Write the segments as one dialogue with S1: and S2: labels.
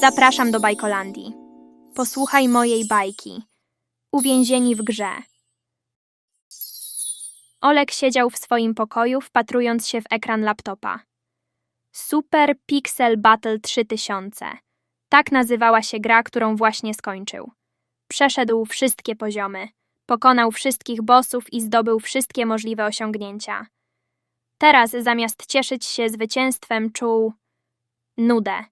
S1: Zapraszam do Bajkolandii. Posłuchaj mojej bajki. Uwięzieni w grze. Olek siedział w swoim pokoju, wpatrując się w ekran laptopa. Super Pixel Battle 3000. Tak nazywała się gra, którą właśnie skończył. Przeszedł wszystkie poziomy, pokonał wszystkich bossów i zdobył wszystkie możliwe osiągnięcia. Teraz zamiast cieszyć się zwycięstwem, czuł nudę.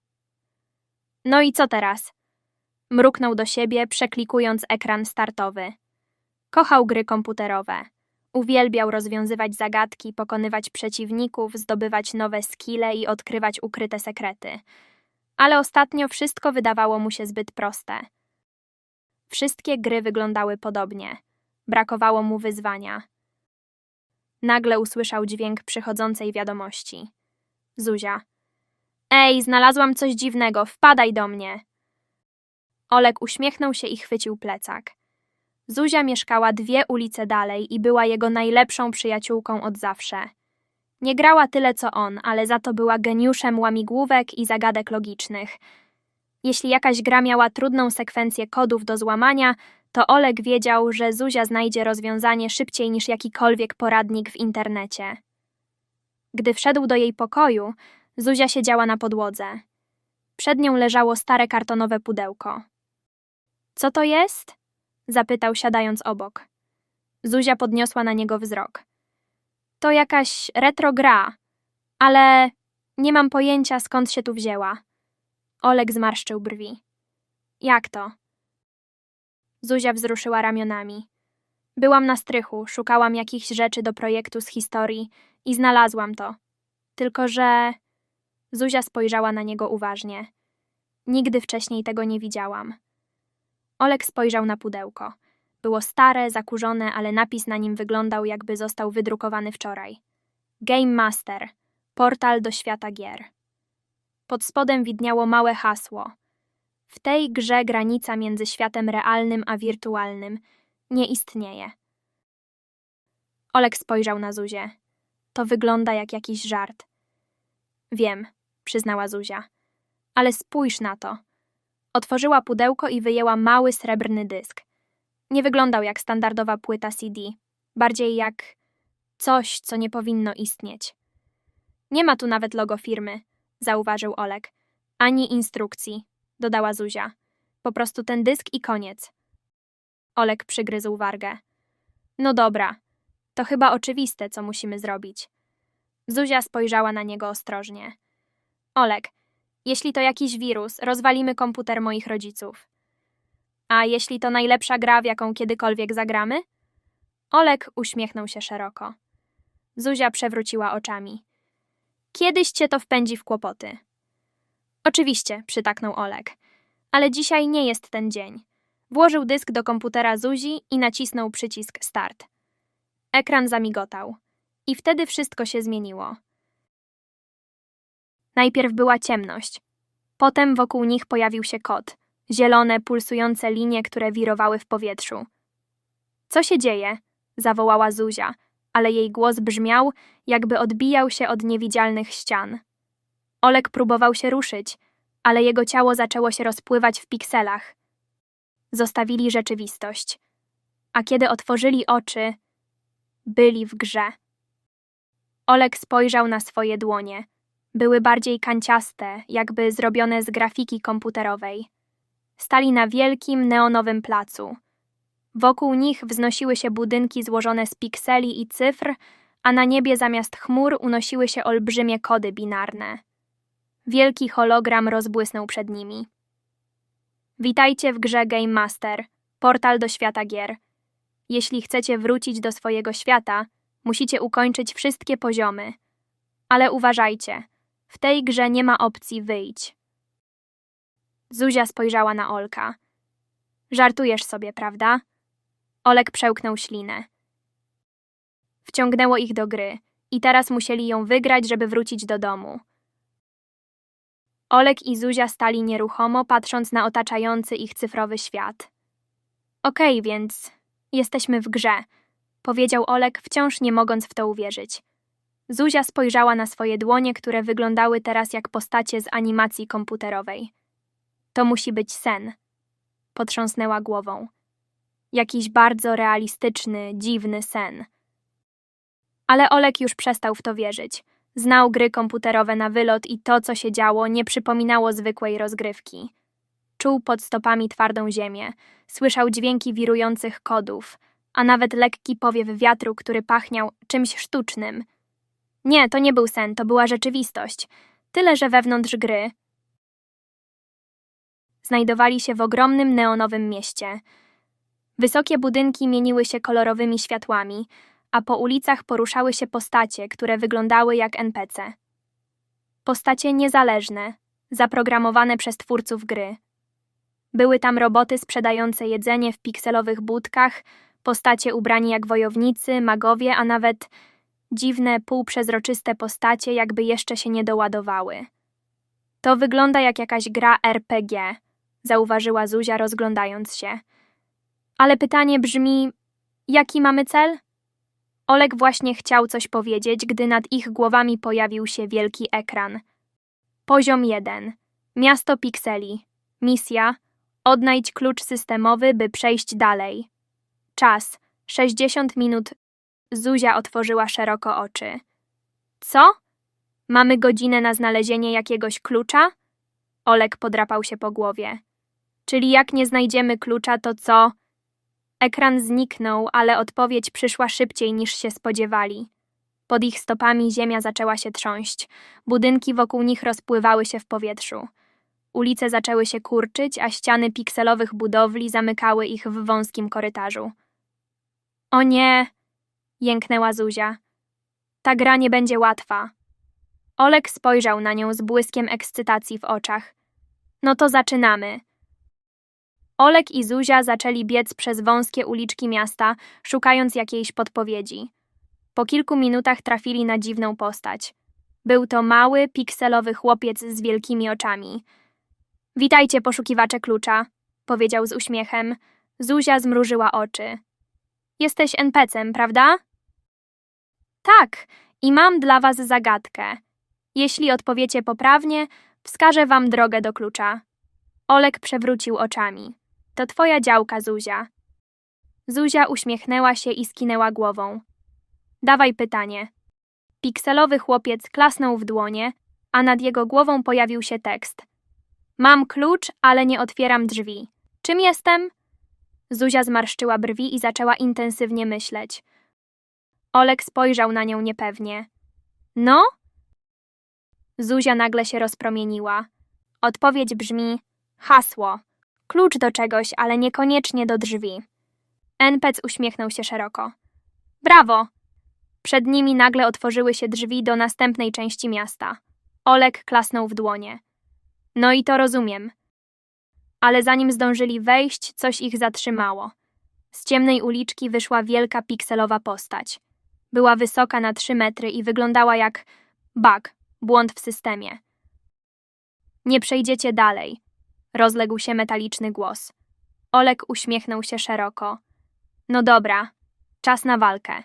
S1: No i co teraz? Mruknął do siebie, przeklikując ekran startowy. Kochał gry komputerowe. Uwielbiał rozwiązywać zagadki, pokonywać przeciwników, zdobywać nowe skille i odkrywać ukryte sekrety. Ale ostatnio wszystko wydawało mu się zbyt proste. Wszystkie gry wyglądały podobnie. Brakowało mu wyzwania. Nagle usłyszał dźwięk przychodzącej wiadomości. Zuzia. Ej, znalazłam coś dziwnego, wpadaj do mnie. Olek uśmiechnął się i chwycił plecak. Zuzia mieszkała dwie ulice dalej i była jego najlepszą przyjaciółką od zawsze. Nie grała tyle co on, ale za to była geniuszem łamigłówek i zagadek logicznych. Jeśli jakaś gra miała trudną sekwencję kodów do złamania, to Olek wiedział, że Zuzia znajdzie rozwiązanie szybciej niż jakikolwiek poradnik w internecie. Gdy wszedł do jej pokoju, Zuzia siedziała na podłodze. Przed nią leżało stare kartonowe pudełko. Co to jest? zapytał, siadając obok. Zuzia podniosła na niego wzrok. To jakaś retro gra, ale nie mam pojęcia skąd się tu wzięła. Olek zmarszczył brwi. Jak to? Zuzia wzruszyła ramionami. Byłam na strychu, szukałam jakichś rzeczy do projektu z historii i znalazłam to. Tylko że. Zuzia spojrzała na niego uważnie. Nigdy wcześniej tego nie widziałam. Olek spojrzał na pudełko. Było stare, zakurzone, ale napis na nim wyglądał, jakby został wydrukowany wczoraj. Game Master portal do świata gier. Pod spodem widniało małe hasło. W tej grze granica między światem realnym a wirtualnym nie istnieje. Olek spojrzał na Zuzię. To wygląda jak jakiś żart. Wiem, przyznała Zuzia. Ale spójrz na to. Otworzyła pudełko i wyjęła mały srebrny dysk. Nie wyglądał jak standardowa płyta CD, bardziej jak coś, co nie powinno istnieć. Nie ma tu nawet logo firmy, zauważył Olek, ani instrukcji, dodała Zuzia. Po prostu ten dysk i koniec. Olek przygryzł wargę. No dobra, to chyba oczywiste, co musimy zrobić. Zuzia spojrzała na niego ostrożnie. Olek, jeśli to jakiś wirus, rozwalimy komputer moich rodziców. A jeśli to najlepsza gra, w jaką kiedykolwiek zagramy? Olek uśmiechnął się szeroko. Zuzia przewróciła oczami. Kiedyś cię to wpędzi w kłopoty. Oczywiście, przytaknął Olek. Ale dzisiaj nie jest ten dzień. Włożył dysk do komputera Zuzi i nacisnął przycisk Start. Ekran zamigotał. I wtedy wszystko się zmieniło. Najpierw była ciemność. Potem wokół nich pojawił się kot. Zielone, pulsujące linie, które wirowały w powietrzu. Co się dzieje? zawołała Zuzia, ale jej głos brzmiał, jakby odbijał się od niewidzialnych ścian. Olek próbował się ruszyć, ale jego ciało zaczęło się rozpływać w pikselach. Zostawili rzeczywistość. A kiedy otworzyli oczy, byli w grze. Olek spojrzał na swoje dłonie. Były bardziej kanciaste, jakby zrobione z grafiki komputerowej. Stali na wielkim, neonowym placu. Wokół nich wznosiły się budynki złożone z pikseli i cyfr, a na niebie zamiast chmur unosiły się olbrzymie kody binarne. Wielki hologram rozbłysnął przed nimi. Witajcie w grze Game Master, portal do świata gier. Jeśli chcecie wrócić do swojego świata, musicie ukończyć wszystkie poziomy. Ale uważajcie, w tej grze nie ma opcji wyjść. Zuzia spojrzała na Olka. Żartujesz sobie, prawda? Olek przełknął ślinę. Wciągnęło ich do gry i teraz musieli ją wygrać, żeby wrócić do domu. Olek i Zuzia stali nieruchomo, patrząc na otaczający ich cyfrowy świat. Okej, więc jesteśmy w grze, powiedział Olek, wciąż nie mogąc w to uwierzyć. Zuzia spojrzała na swoje dłonie, które wyglądały teraz jak postacie z animacji komputerowej. To musi być sen. Potrząsnęła głową. Jakiś bardzo realistyczny, dziwny sen. Ale Olek już przestał w to wierzyć. Znał gry komputerowe na wylot i to, co się działo, nie przypominało zwykłej rozgrywki. Czuł pod stopami twardą ziemię, słyszał dźwięki wirujących kodów, a nawet lekki powiew wiatru, który pachniał czymś sztucznym. Nie, to nie był sen, to była rzeczywistość. Tyle, że wewnątrz gry znajdowali się w ogromnym neonowym mieście. Wysokie budynki mieniły się kolorowymi światłami, a po ulicach poruszały się postacie, które wyglądały jak NPC. Postacie niezależne, zaprogramowane przez twórców gry. Były tam roboty sprzedające jedzenie w pikselowych budkach, postacie ubrani jak wojownicy, magowie, a nawet dziwne, półprzezroczyste postacie, jakby jeszcze się nie doładowały. To wygląda jak jakaś gra RPG, zauważyła Zuzia, rozglądając się. Ale pytanie brzmi: jaki mamy cel? Olek właśnie chciał coś powiedzieć, gdy nad ich głowami pojawił się wielki ekran. Poziom 1. Miasto pikseli. Misja: odnajdź klucz systemowy, by przejść dalej. Czas: 60 minut. Zuzia otworzyła szeroko oczy. Co? Mamy godzinę na znalezienie jakiegoś klucza? Olek podrapał się po głowie. Czyli jak nie znajdziemy klucza, to co? Ekran zniknął, ale odpowiedź przyszła szybciej niż się spodziewali. Pod ich stopami ziemia zaczęła się trząść. Budynki wokół nich rozpływały się w powietrzu. Ulice zaczęły się kurczyć, a ściany pikselowych budowli zamykały ich w wąskim korytarzu. O nie! Jęknęła Zuzia. Ta gra nie będzie łatwa. Olek spojrzał na nią z błyskiem ekscytacji w oczach. No to zaczynamy. Olek i Zuzia zaczęli biec przez wąskie uliczki miasta, szukając jakiejś podpowiedzi. Po kilku minutach trafili na dziwną postać. Był to mały, pikselowy chłopiec z wielkimi oczami. Witajcie, poszukiwacze klucza, powiedział z uśmiechem. Zuzia zmrużyła oczy. Jesteś NPC-em, prawda? Tak, i mam dla was zagadkę. Jeśli odpowiecie poprawnie, wskażę wam drogę do klucza. Olek przewrócił oczami. To twoja działka, Zuzia. Zuzia uśmiechnęła się i skinęła głową. Dawaj pytanie. Pikselowy chłopiec klasnął w dłonie, a nad jego głową pojawił się tekst. Mam klucz, ale nie otwieram drzwi. Czym jestem? Zuzia zmarszczyła brwi i zaczęła intensywnie myśleć. Olek spojrzał na nią niepewnie. No? Zuzia nagle się rozpromieniła. Odpowiedź brzmi: hasło. Klucz do czegoś, ale niekoniecznie do drzwi. NPC uśmiechnął się szeroko. Brawo! Przed nimi nagle otworzyły się drzwi do następnej części miasta. Olek klasnął w dłonie. No i to rozumiem. Ale zanim zdążyli wejść, coś ich zatrzymało. Z ciemnej uliczki wyszła wielka pikselowa postać. Była wysoka na trzy metry i wyglądała jak bug, błąd w systemie. Nie przejdziecie dalej, rozległ się metaliczny głos. Olek uśmiechnął się szeroko. No dobra, czas na walkę.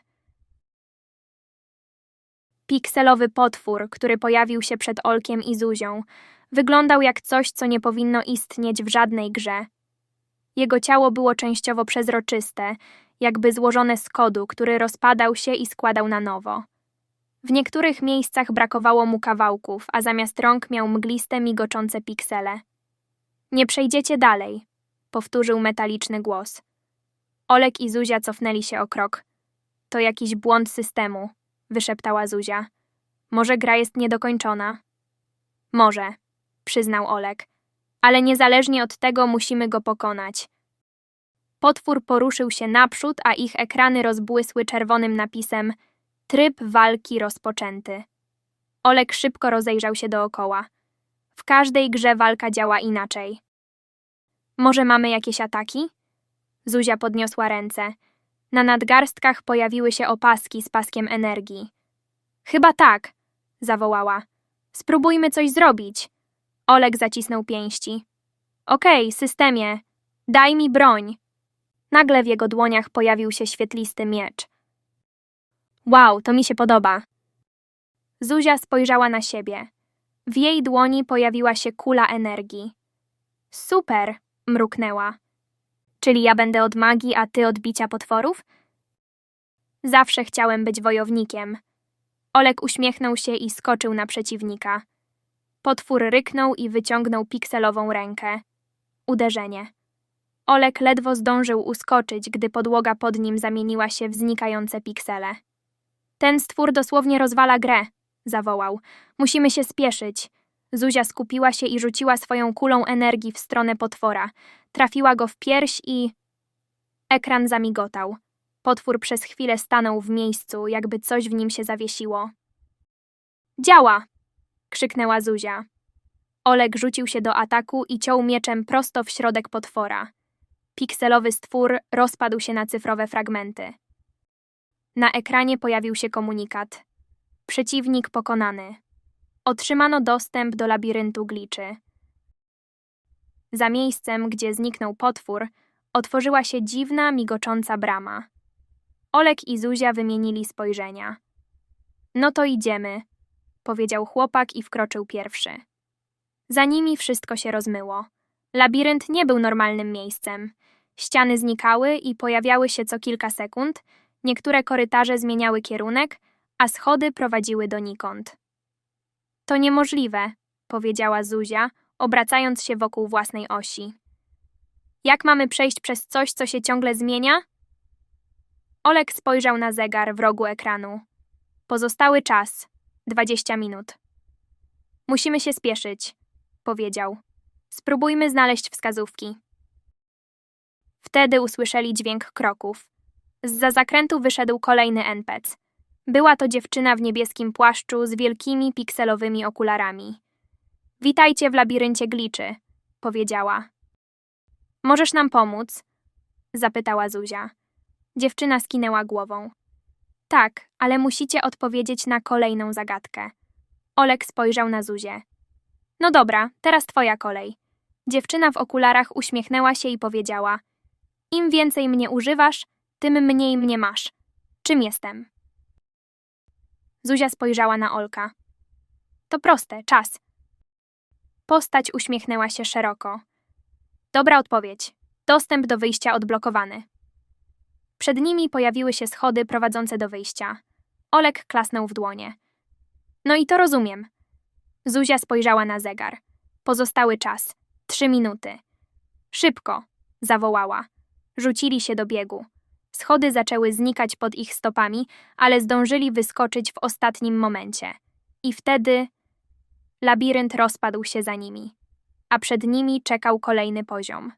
S1: Pikselowy potwór, który pojawił się przed Olkiem i Zuzią, wyglądał jak coś, co nie powinno istnieć w żadnej grze. Jego ciało było częściowo przezroczyste, jakby złożone z kodu, który rozpadał się i składał na nowo. W niektórych miejscach brakowało mu kawałków, a zamiast rąk miał mgliste, migoczące piksele. Nie przejdziecie dalej, powtórzył metaliczny głos. Olek i Zuzia cofnęli się o krok. To jakiś błąd systemu, wyszeptała Zuzia. Może gra jest niedokończona? Może, przyznał Olek. Ale niezależnie od tego musimy go pokonać. Potwór poruszył się naprzód, a ich ekrany rozbłysły czerwonym napisem Tryb walki rozpoczęty. Olek szybko rozejrzał się dookoła. W każdej grze walka działa inaczej. Może mamy jakieś ataki? Zuzia podniosła ręce. Na nadgarstkach pojawiły się opaski z paskiem energii. Chyba tak, zawołała. Spróbujmy coś zrobić. Olek zacisnął pięści. Okej, okay, systemie, daj mi broń. Nagle w jego dłoniach pojawił się świetlisty miecz. Wow, to mi się podoba. Zuzia spojrzała na siebie. W jej dłoni pojawiła się kula energii. Super, mruknęła. Czyli ja będę od magii, a ty od bicia potworów? Zawsze chciałem być wojownikiem. Olek uśmiechnął się i skoczył na przeciwnika. Potwór ryknął i wyciągnął pikselową rękę. Uderzenie. Olek ledwo zdążył uskoczyć, gdy podłoga pod nim zamieniła się w znikające piksele. Ten stwór dosłownie rozwala grę, zawołał. Musimy się spieszyć. Zuzia skupiła się i rzuciła swoją kulą energii w stronę potwora. Trafiła go w pierś i. Ekran zamigotał. Potwór przez chwilę stanął w miejscu, jakby coś w nim się zawiesiło. Działa! krzyknęła Zuzia. Olek rzucił się do ataku i ciął mieczem prosto w środek potwora. Pikselowy stwór rozpadł się na cyfrowe fragmenty. Na ekranie pojawił się komunikat. Przeciwnik pokonany. Otrzymano dostęp do labiryntu gliczy. Za miejscem, gdzie zniknął potwór, otworzyła się dziwna, migocząca brama. Olek i Zuzia wymienili spojrzenia. No to idziemy, powiedział chłopak i wkroczył pierwszy. Za nimi wszystko się rozmyło. Labirynt nie był normalnym miejscem. Ściany znikały i pojawiały się co kilka sekund, niektóre korytarze zmieniały kierunek, a schody prowadziły donikąd. To niemożliwe, powiedziała Zuzia, obracając się wokół własnej osi. Jak mamy przejść przez coś, co się ciągle zmienia? Olek spojrzał na zegar w rogu ekranu. Pozostały czas 20 minut. Musimy się spieszyć, powiedział. Spróbujmy znaleźć wskazówki. Wtedy usłyszeli dźwięk kroków. Zza zakrętu wyszedł kolejny NPC. Była to dziewczyna w niebieskim płaszczu z wielkimi pikselowymi okularami. Witajcie w labiryncie gliczy, powiedziała. Możesz nam pomóc? zapytała Zuzia. Dziewczyna skinęła głową. Tak, ale musicie odpowiedzieć na kolejną zagadkę. Olek spojrzał na Zuzię. No dobra, teraz twoja kolej. Dziewczyna w okularach uśmiechnęła się i powiedziała: Im więcej mnie używasz, tym mniej mnie masz. Czym jestem? Zuzia spojrzała na Olka. To proste, czas. Postać uśmiechnęła się szeroko. Dobra odpowiedź. Dostęp do wyjścia odblokowany. Przed nimi pojawiły się schody prowadzące do wyjścia. Olek klasnął w dłonie. No i to rozumiem. Zuzia spojrzała na zegar. Pozostały czas. Trzy minuty. Szybko, zawołała. Rzucili się do biegu. Schody zaczęły znikać pod ich stopami, ale zdążyli wyskoczyć w ostatnim momencie. I wtedy labirynt rozpadł się za nimi, a przed nimi czekał kolejny poziom.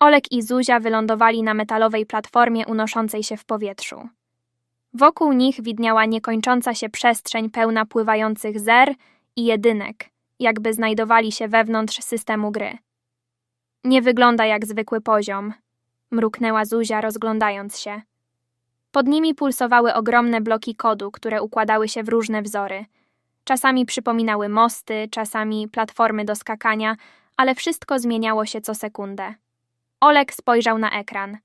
S1: Olek i Zuzia wylądowali na metalowej platformie unoszącej się w powietrzu. Wokół nich widniała niekończąca się przestrzeń pełna pływających zer i jedynek, jakby znajdowali się wewnątrz systemu gry. Nie wygląda jak zwykły poziom, mruknęła Zuzia, rozglądając się. Pod nimi pulsowały ogromne bloki kodu, które układały się w różne wzory. Czasami przypominały mosty, czasami platformy do skakania, ale wszystko zmieniało się co sekundę. Olek spojrzał na ekran.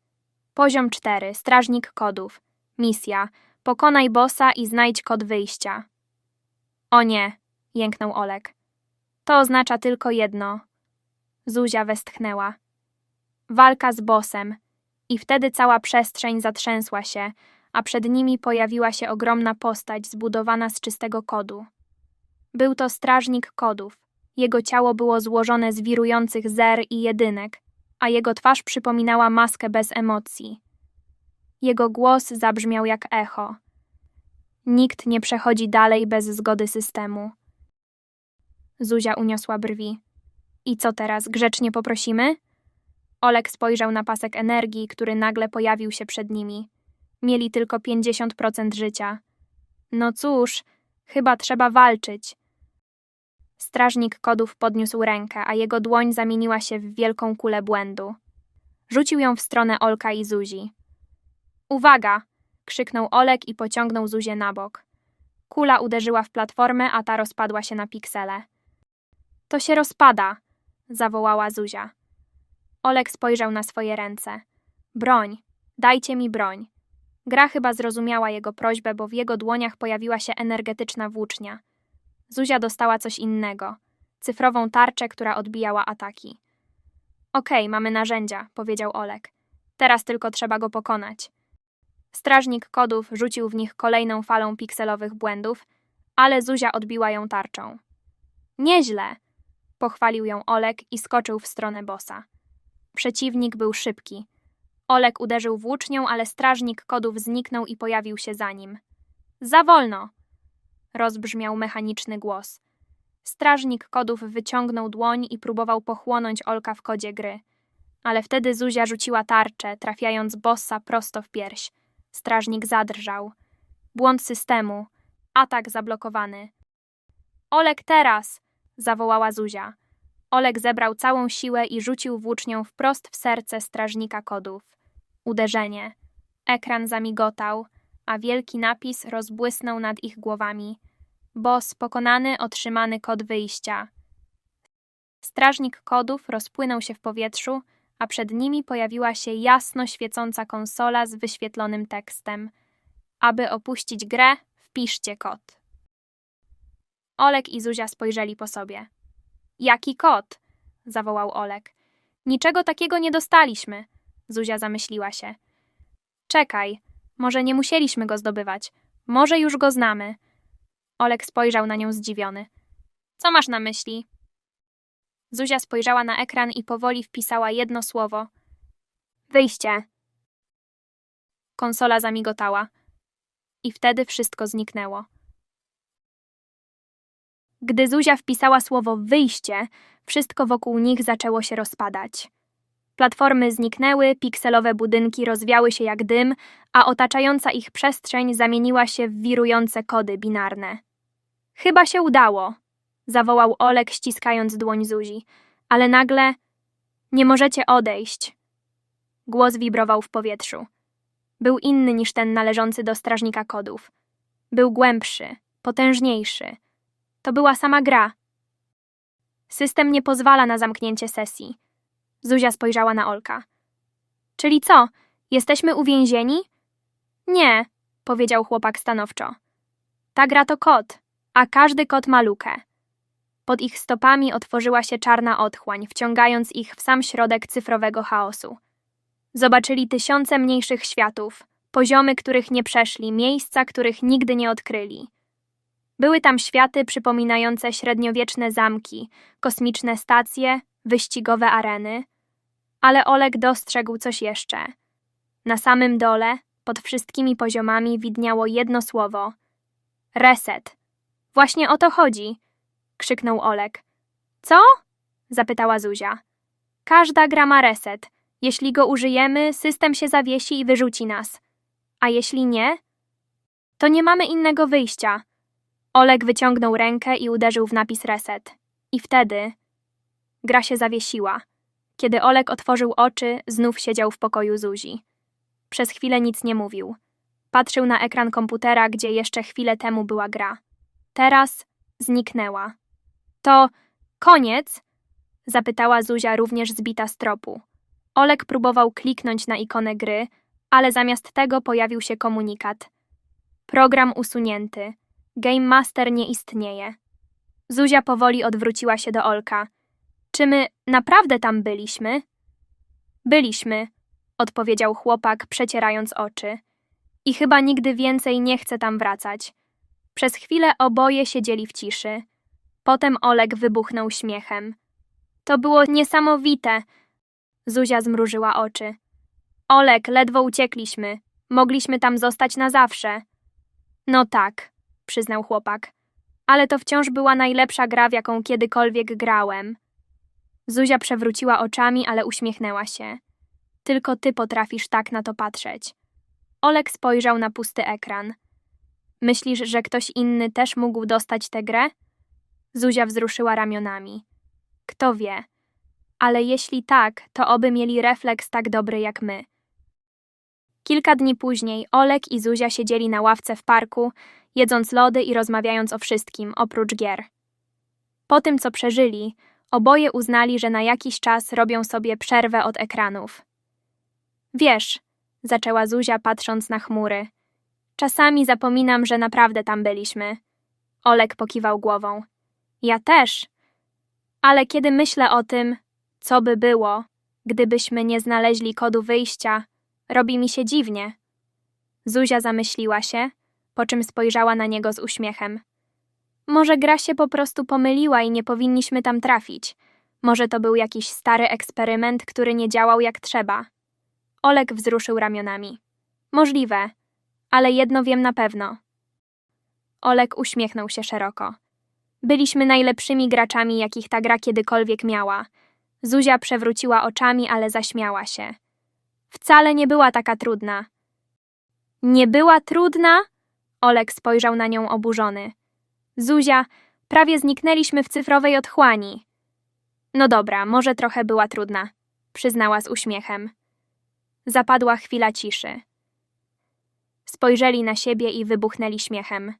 S1: Poziom 4. Strażnik kodów. Misja. Pokonaj bossa i znajdź kod wyjścia. O nie, jęknął Olek. To oznacza tylko jedno. Zuzia westchnęła. Walka z bossem. I wtedy cała przestrzeń zatrzęsła się, a przed nimi pojawiła się ogromna postać zbudowana z czystego kodu. Był to strażnik kodów. Jego ciało było złożone z wirujących zer i jedynek, a jego twarz przypominała maskę bez emocji. Jego głos zabrzmiał jak echo. Nikt nie przechodzi dalej bez zgody systemu. Zuzia uniosła brwi. I co teraz, grzecznie poprosimy? Olek spojrzał na pasek energii, który nagle pojawił się przed nimi. Mieli tylko 50% życia. No cóż, chyba trzeba walczyć. Strażnik kodów podniósł rękę, a jego dłoń zamieniła się w wielką kulę błędu. Rzucił ją w stronę Olka i Zuzi. Uwaga! krzyknął Olek i pociągnął Zuzię na bok. Kula uderzyła w platformę, a ta rozpadła się na piksele. To się rozpada! Zawołała Zuzia. Olek spojrzał na swoje ręce. Broń, dajcie mi broń. Gra chyba zrozumiała jego prośbę, bo w jego dłoniach pojawiła się energetyczna włócznia. Zuzia dostała coś innego cyfrową tarczę, która odbijała ataki. Okej, mamy narzędzia, powiedział Olek. Teraz tylko trzeba go pokonać. Strażnik kodów rzucił w nich kolejną falą pikselowych błędów, ale Zuzia odbiła ją tarczą. Nieźle! Pochwalił ją Olek i skoczył w stronę bossa. Przeciwnik był szybki. Olek uderzył włócznią, ale strażnik kodów zniknął i pojawił się za nim. Za wolno! Rozbrzmiał mechaniczny głos. Strażnik kodów wyciągnął dłoń i próbował pochłonąć Olka w kodzie gry. Ale wtedy Zuzia rzuciła tarczę, trafiając bossa prosto w pierś. Strażnik zadrżał. Błąd systemu. Atak zablokowany. Olek teraz! Zawołała Zuzia. Olek zebrał całą siłę i rzucił włócznią wprost w serce strażnika kodów. Uderzenie. Ekran zamigotał, a wielki napis rozbłysnął nad ich głowami. Boss pokonany, otrzymany kod wyjścia. Strażnik kodów rozpłynął się w powietrzu, a przed nimi pojawiła się jasno świecąca konsola z wyświetlonym tekstem. Aby opuścić grę, wpiszcie kod. Olek i Zuzia spojrzeli po sobie. Jaki kod? zawołał Olek. Niczego takiego nie dostaliśmy. Zuzia zamyśliła się. Czekaj, może nie musieliśmy go zdobywać. Może już go znamy. Olek spojrzał na nią zdziwiony. Co masz na myśli? Zuzia spojrzała na ekran i powoli wpisała jedno słowo. Wyjście. Konsola zamigotała. I wtedy wszystko zniknęło. Gdy Zuzia wpisała słowo wyjście, wszystko wokół nich zaczęło się rozpadać. Platformy zniknęły, pikselowe budynki rozwiały się jak dym, a otaczająca ich przestrzeń zamieniła się w wirujące kody binarne. Chyba się udało, zawołał Olek, ściskając dłoń Zuzi, ale nagle nie możecie odejść. Głos wibrował w powietrzu. Był inny niż ten należący do strażnika kodów. Był głębszy, potężniejszy. To była sama gra. System nie pozwala na zamknięcie sesji. Zuzia spojrzała na Olka. Czyli co? Jesteśmy uwięzieni? Nie, powiedział chłopak stanowczo. Ta gra to kod, a każdy kot ma lukę. Pod ich stopami otworzyła się czarna otchłań, wciągając ich w sam środek cyfrowego chaosu. Zobaczyli tysiące mniejszych światów, poziomy, których nie przeszli, miejsca, których nigdy nie odkryli. Były tam światy przypominające średniowieczne zamki, kosmiczne stacje, wyścigowe areny. Ale Oleg dostrzegł coś jeszcze. Na samym dole, pod wszystkimi poziomami, widniało jedno słowo: reset. Właśnie o to chodzi, krzyknął Olek. Co? zapytała Zuzia. Każda gra ma reset. Jeśli go użyjemy, system się zawiesi i wyrzuci nas. A jeśli nie, to nie mamy innego wyjścia. Olek wyciągnął rękę i uderzył w napis reset. I wtedy gra się zawiesiła. Kiedy Olek otworzył oczy, znów siedział w pokoju Zuzi. Przez chwilę nic nie mówił. Patrzył na ekran komputera, gdzie jeszcze chwilę temu była gra. Teraz zniknęła. To koniec? Zapytała Zuzia również zbita z tropu. Olek próbował kliknąć na ikonę gry, ale zamiast tego pojawił się komunikat. Program usunięty. Game Master nie istnieje. Zuzia powoli odwróciła się do Olka. Czy my naprawdę tam byliśmy? Byliśmy, odpowiedział chłopak, przecierając oczy. I chyba nigdy więcej nie chce tam wracać. Przez chwilę oboje siedzieli w ciszy. Potem Olek wybuchnął śmiechem. To było niesamowite. Zuzia zmrużyła oczy. Olek, ledwo uciekliśmy. Mogliśmy tam zostać na zawsze. No tak, przyznał chłopak. Ale to wciąż była najlepsza gra, w jaką kiedykolwiek grałem. Zuzia przewróciła oczami, ale uśmiechnęła się. Tylko ty potrafisz tak na to patrzeć. Olek spojrzał na pusty ekran. Myślisz, że ktoś inny też mógł dostać tę grę? Zuzia wzruszyła ramionami. Kto wie? Ale jeśli tak, to oby mieli refleks tak dobry jak my. Kilka dni później Olek i Zuzia siedzieli na ławce w parku, jedząc lody i rozmawiając o wszystkim, oprócz gier. Po tym, co przeżyli, oboje uznali, że na jakiś czas robią sobie przerwę od ekranów. Wiesz, zaczęła Zuzia patrząc na chmury. Czasami zapominam, że naprawdę tam byliśmy. Olek pokiwał głową. Ja też. Ale kiedy myślę o tym, co by było, gdybyśmy nie znaleźli kodu wyjścia, robi mi się dziwnie. Zuzia zamyśliła się, po czym spojrzała na niego z uśmiechem. Może gra się po prostu pomyliła i nie powinniśmy tam trafić. Może to był jakiś stary eksperyment, który nie działał jak trzeba. Olek wzruszył ramionami. Możliwe, ale jedno wiem na pewno. Olek uśmiechnął się szeroko. Byliśmy najlepszymi graczami, jakich ta gra kiedykolwiek miała. Zuzia przewróciła oczami, ale zaśmiała się. Wcale nie była taka trudna. Nie była trudna? Olek spojrzał na nią oburzony. Zuzia, prawie zniknęliśmy w cyfrowej otchłani. No dobra, może trochę była trudna, przyznała z uśmiechem. Zapadła chwila ciszy. Spojrzeli na siebie i wybuchnęli śmiechem.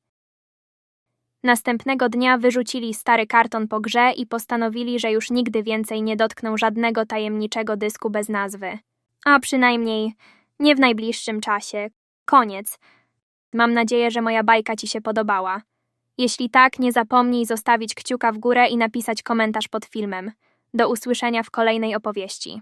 S1: Następnego dnia wyrzucili stary karton po grze i postanowili, że już nigdy więcej nie dotkną żadnego tajemniczego dysku bez nazwy. A przynajmniej nie w najbliższym czasie. Koniec. Mam nadzieję, że moja bajka Ci się podobała. Jeśli tak, nie zapomnij zostawić kciuka w górę i napisać komentarz pod filmem. Do usłyszenia w kolejnej opowieści.